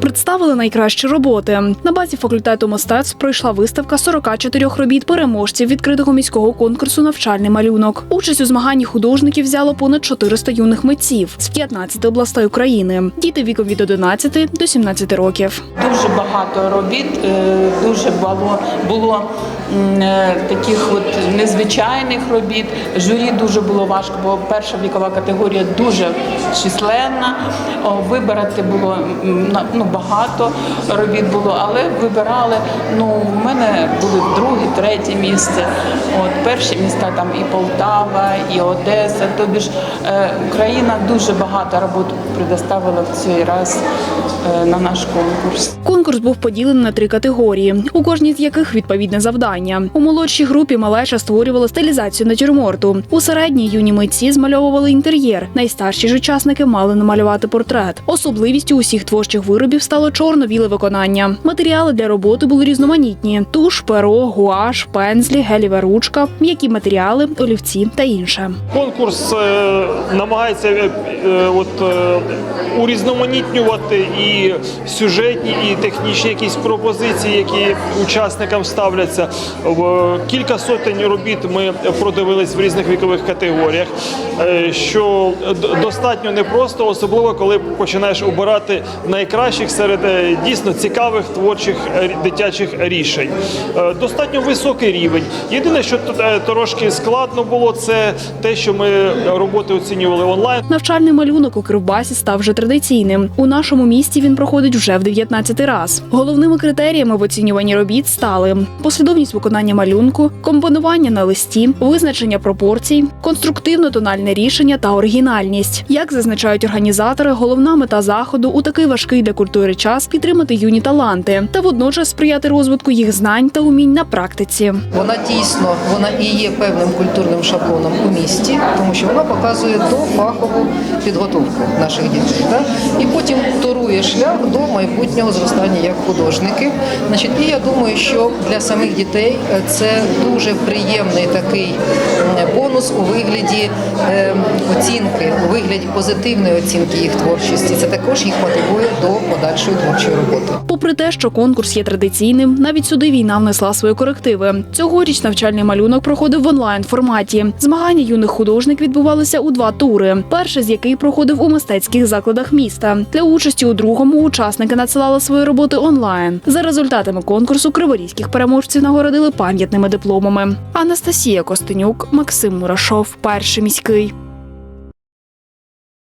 Представили найкращі роботи. На базі факультету мистецтв пройшла виставка 44 робіт переможців відкритого міського конкурсу Навчальний малюнок. Участь у змаганні художників взяло понад 400 юних митців з 15 областей України. Діти віком від 11 до 17 років. Дуже багато робіт, е, дуже було, було е, таких от незвичайних робіт. Журі дуже було важко, бо перша вікова категорія дуже численна. Вибирати було ну, багато робіт було, але вибирали. Ну, в мене були друге, третє місце. От перші міста там і Полтава, і Одеса. Тобі ж е, Україна дуже багато роботи предоставила в цей раз е, на наш конкурс. Конкурс був поділений на три категорії, у кожній з яких відповідне завдання. У молодшій групі малеча створювала стилізацію натюрморту. У середній юні митці змальовували інтер'єр. Найстарші ж учасники мали намалювати портрет. Особливістю усіх творчих виробів стало чорно-біле виконання. Матеріали для роботи були різноманітні: туш, перо, гуаш, пензлі, гелєва ручка, м'які матеріали, олівці та інше. Конкурс е, намагається е, от, е, урізноманітнювати і сюжетні, і технічні якісь пропозиції, які учасникам ставляться. В кілька сотень робіт ми продивились в різних вікових категоріях, е, що достатньо непросто, особливо коли починаєш обирати найкращих серед е, дійсно цікавих творчих е, дитячих рішень. Е, Достатньо високий рівень. Єдине, що е, трошки складно було, це те, що ми роботи оцінювали онлайн. Навчальний малюнок у Кривбасі став вже традиційним. У нашому місті він проходить вже в 19 раз. Головними критеріями в оцінюванні робіт стали послідовність виконання малюнку, компонування на листі, визначення пропорцій, конструктивно-тональне рішення та оригінальність. Як зазначають організатори, головна мета заходу у такий важкий для культури час підтримати юні таланти та водночас сприяти розвитку їх знань та умінь на практиці. Вона дійсно вона і є певним культурним шаблоном у місті, тому що вона показує дофахову підготовку наших дітей. Так? І потім торує шлях до майбутнього зростання як художників. Значить, і я думаю, що для самих дітей е, це дуже приємний такий бонус у вигляді е, оцінки, у вигляді позитивної оцінки їх творчості. Це також їх мотивує до подальшої творчої роботи. Попри те, що конкурс є традиційним, навіть сюди війна внесла свої корективи. Цьогоріч навчальний малюнок проходив в онлайн форматі. Змагання юних художник відбувалися у два тури. Перший з який проходив у мистецьких закладах міста. Для участі у другому учасники надсилали свої роботи онлайн. За результатами конкурсу криворізьких переможців нагородили пам'ятними дипломами. Анастасія Костенюк, Максим Мурашов, перший міський.